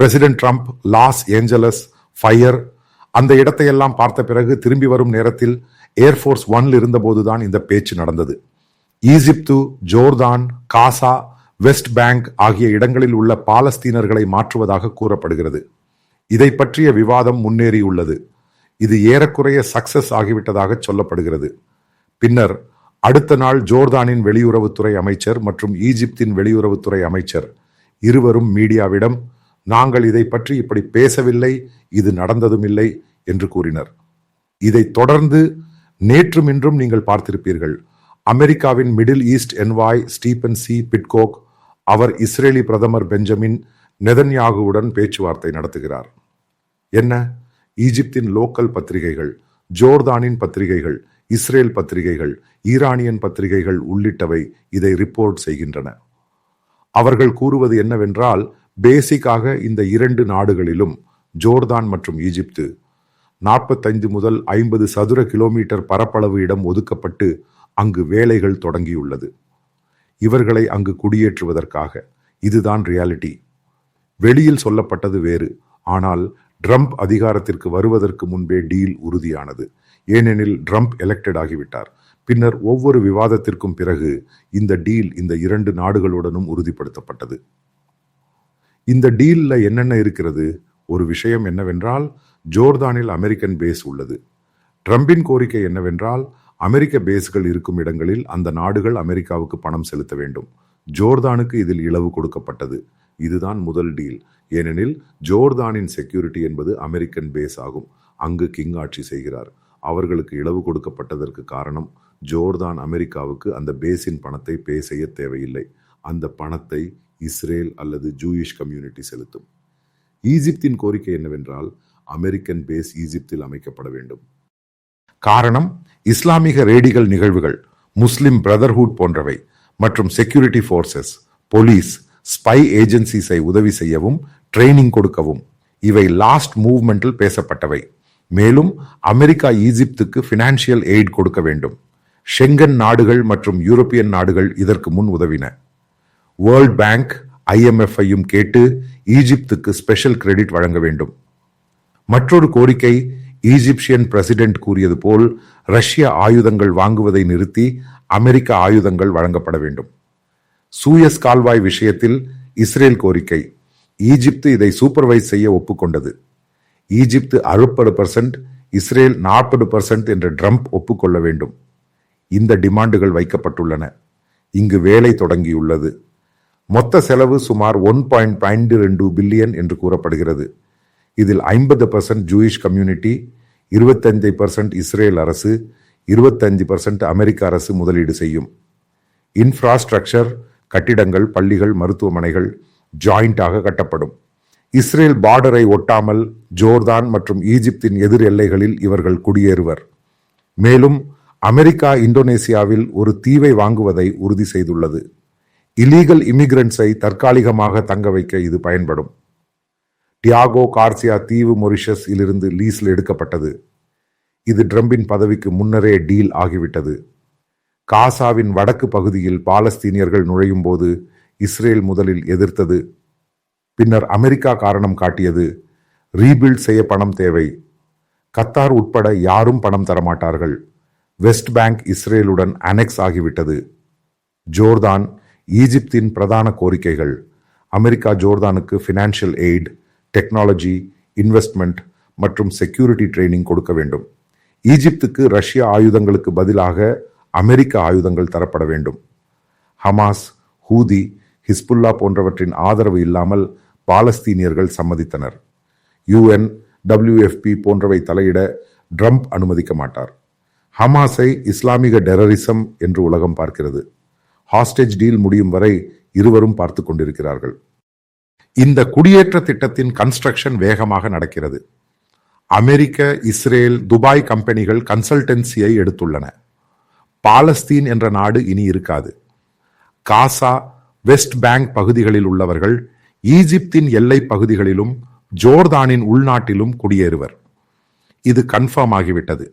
President Trump Los Angeles fire அந்த இடத்தையெல்லாம் பார்த்த பிறகு திரும்பி வரும் நேரத்தில் ஏர்ஃபோர்ஸ் ஒன்ல இருந்தபோதுதான் இந்த பேச்சு நடந்தது. Egypt Jordan Gaza West Bank ஆகிய இடங்களில் உள்ள பாலஸ்தீனர்களை மாற்றுவதாக கூறப்படுகிறது. இதை பற்றிய விவாதம் முன்னேறியுள்ளது இது ஏறக்குறைய சக்சஸ் ஆகிவிட்டதாக சொல்லப்படுகிறது. பின்னர் அடுத்த நாள் ஜோர்தானின் வெளியுறவுத்துறை அமைச்சர் மற்றும் ஈஜிப்தின் வெளியுறவுத்துறை அமைச்சர் இருவரும் மீடியாவிடம் நாங்கள் இதை பற்றி இப்படி பேசவில்லை இது நடந்ததும் இல்லை என்று கூறினர். இதை தொடர்ந்து நேற்றும் இன்றும் நீங்கள் பார்த்திருப்பீர்கள். அமெரிக்காவின் middle east envoy Stephen C. பிட்கோக் அவர் இஸ்ரேலி பிரதமர் பெஞ்சமின் நெதன்யாகுவுடன் பேச்சுவார்த்தை நடத்துகிறார். என்ன? ஈஜிப்தின் லோக்கல் பத்திரிகைகள் ஜோர்தானின் பத்திரிகைகள் இஸ்ரேல் பத்திரிகைகள் ஈரானியன் பத்திரிகைகள் உள்ளிட்டவை இதை ரிப்போர்ட் செய்கின்றன. அவர்கள் கூறுவது என்னவென்றால் பேசிக்காக இந்த இரண்டு நாடுகளிலும் ஜோர்தான் மற்றும் ஈஜிப்து நாற்பத்தைந்து முதல் ஐம்பது சதுர கிலோமீட்டர் பரப்பளவு இடம் ஒதுக்கப்பட்டு அங்கு வேலைகள் தொடங்கியுள்ளது. இவர்களை அங்கு குடியேற்றுவதற்காக. இதுதான் ரியாலிட்டி. வெளியில் சொல்லப்பட்டது வேறு. ஆனால் ட்ரம்ப் அதிகாரத்திற்கு வருவதற்கு முன்பே டீல் உறுதியானது. ஏனெனில் ட்ரம்ப் எலெக்டட் ஆகிவிட்டார். பின்னர் ஒவ்வொரு விவாதத்திற்கும் பிறகு இந்த டீல் இந்த இரண்டு நாடுகளுடனும் உறுதிப்படுத்தப்பட்டது. இந்த டீலில் என்னென்ன இருக்கிறது? ஒரு விஷயம் என்னவென்றால் ஜோர்தானில் அமெரிக்கன் பேஸ் உள்ளது. ட்ரம்பின் கோரிக்கை என்னவென்றால் அமெரிக்க பேஸ்கள் இருக்கும் இடங்களில் அந்த நாடுகள் அமெரிக்காவுக்கு பணம் செலுத்த வேண்டும். ஜோர்தானுக்கு இதில் இழவு கொடுக்கப்பட்டது. இதுதான் முதல் டீல். ஏனெனில் ஜோர்தானின் செக்யூரிட்டி என்பது அமெரிக்கன் பேஸ் ஆகும். அங்கு கிங் ஆட்சி செய்கிறார். அவர்களுக்கு இழவு கொடுக்கப்பட்டதற்கு காரணம் ஜோர்தான் அமெரிக்காவுக்கு அந்த பேஸின் பணத்தை பே செய்ய தேவையில்லை. அந்த பணத்தை இஸ்ரேல் அல்லது ஜூயிஷ் கம்யூனிட்டி செலுத்தும். ஈஜிப்தின் கோரிக்கை என்னவென்றால் அமெரிக்கன் பேஸ் ஈஜிப்தில் அமைக்கப்பட வேண்டும். காரணம் இஸ்லாமிக ரேடிகள் நிகழ்வுகள் முஸ்லிம் பிரதர்ஹுட் போன்றவை மற்றும் செக்யூரிட்டி ஃபோர்ஸஸ் போலீஸ் ஸ்பை ஏஜென்சிஸை உதவி செய்யவும் ட்ரைனிங் கொடுக்கவும். இவை லாஸ்ட் மூவ்மெண்டில் பேசப்பட்டவை. மேலும் அமெரிக்கா ஈஜிப்துக்கு ஃபினான்ஷியல் எய்ட் கொடுக்க வேண்டும். ஷெங்கன் நாடுகள் மற்றும் யூரோப்பியன் நாடுகள் இதற்கு முன் உதவின. வேர்ல்ட் பேங்க் ஐஎம்எஃப்ஐயும் கேட்டு ஈஜிப்துக்கு ஸ்பெஷல் கிரெடிட் வழங்க வேண்டும். மற்றொரு கோரிக்கை ஈஜிப்சியன் பிரசிடென்ட் கூறியது போல் ரஷ்ய ஆயுதங்கள் வாங்குவதை நிறுத்தி அமெரிக்க ஆயுதங்கள் வழங்கப்பட வேண்டும். சூயஸ் கால்வாய் விஷயத்தில் இஸ்ரேல் கோரிக்கை ஈஜிப்து இதை சூப்பர்வைஸ் செய்ய ஒப்புக்கொண்டது. ஈஜிப்து அறுபது பர்சன்ட் இஸ்ரேல் நாற்பது பர்சன்ட் என்ற ட்ரம்ப் ஒப்புக்கொள்ள வேண்டும். இந்த டிமாண்டுகள் வைக்கப்பட்டுள்ளன. இங்கு வேலை தொடங்கியுள்ளது. மொத்த செலவு சுமார் ஒன் பாயிண்ட் பன்னெண்டு ரெண்டு பில்லியன் என்று கூறப்படுகிறது. இதில் ஐம்பது பர்சன்ட் ஜூயிஷ் கம்யூனிட்டி இருபத்தஞ்சு பர்சன்ட் இஸ்ரேல் அரசு இருபத்தஞ்சு பர்சன்ட் அமெரிக்க அரசு முதலீடு செய்யும். இன்ஃப்ராஸ்ட்ரக்சர் கட்டிடங்கள் பள்ளிகள் மருத்துவமனைகள் ஜாயிண்டாக கட்டப்படும். இஸ்ரேல் பார்டரை ஒட்டாமல் ஜோர்தான் மற்றும் ஈஜிப்தின் எதிர் எல்லைகளில் இவர்கள் குடியேறுவர். மேலும் அமெரிக்கா இந்தோனேசியாவில் ஒரு தீவை வாங்குவதை உறுதி செய்துள்ளது. இலீகல் இமிகிரண்ட்ஸை தற்காலிகமாக தங்க வைக்க இது பயன்படும். டியாகோ கார்சியா தீவு மொரிஷஸ் இலிருந்து லீஸில் எடுக்கப்பட்டது. இது ட்ரம்பின் பதவிக்கு முன்னரே டீல் ஆகிவிட்டது. காசாவின் வடக்கு பகுதியில் பாலஸ்தீனியர்கள் நுழையும் போது இஸ்ரேல் முதலில் எதிர்த்தது. பின்னர் அமெரிக்கா காரணம் காட்டியது ரீபில்ட் செய்ய பணம் தேவை. கத்தார் உட்பட யாரும் பணம் தரமாட்டார்கள். வெஸ்ட் பேங்க் இஸ்ரேலுடன் அனெக்ஸ் ஆகிவிட்டது. ஜோர்தான் ஈஜிப்தின் பிரதான கோரிக்கைகள் அமெரிக்கா ஜோர்தானுக்கு ஃபினான்ஷியல் எய்ட் டெக்னாலஜி இன்வெஸ்ட்மெண்ட் மற்றும் செக்யூரிட்டி ட்ரைனிங் கொடுக்க வேண்டும். ஈஜிப்துக்கு ரஷ்ய ஆயுதங்களுக்கு பதிலாக அமெரிக்க ஆயுதங்கள் தரப்பட வேண்டும். ஹமாஸ் ஹூதி ஹிஸ்புல்லா போன்றவற்றின் ஆதரவு இல்லாமல் பாலஸ்தீனியர்கள் சம்மதித்தனர். யுஎன் டபிள்யூஎஃப்பி போன்றவை தலையிட ட்ரம்ப் அனுமதிக்க மாட்டார். ஹமாஸை இஸ்லாமிக டெரரிசம் என்று உலகம் பார்க்கிறது. ஹாஸ்டேஜ் டீல் முடியும் வரை இருவரும் பார்த்து கொண்டிருக்கிறார்கள். இந்த குடியேற்ற திட்டத்தின் கன்ஸ்ட்ரக்ஷன் வேகமாக நடக்கிறது. அமெரிக்க இஸ்ரேல் துபாய் கம்பெனிகள் கன்சல்டன்சியை எடுத்துள்ளன. பாலஸ்தீன் என்ற நாடு இனி இருக்காது. காசா வெஸ்ட் பேங்க் பகுதிகளில் உள்ளவர்கள் ஈஜிப்தின் எல்லை பகுதிகளிலும் ஜோர்தானின் உள்நாட்டிலும் குடியேறுவர். இது கன்ஃபார்ம் ஆகிவிட்டது.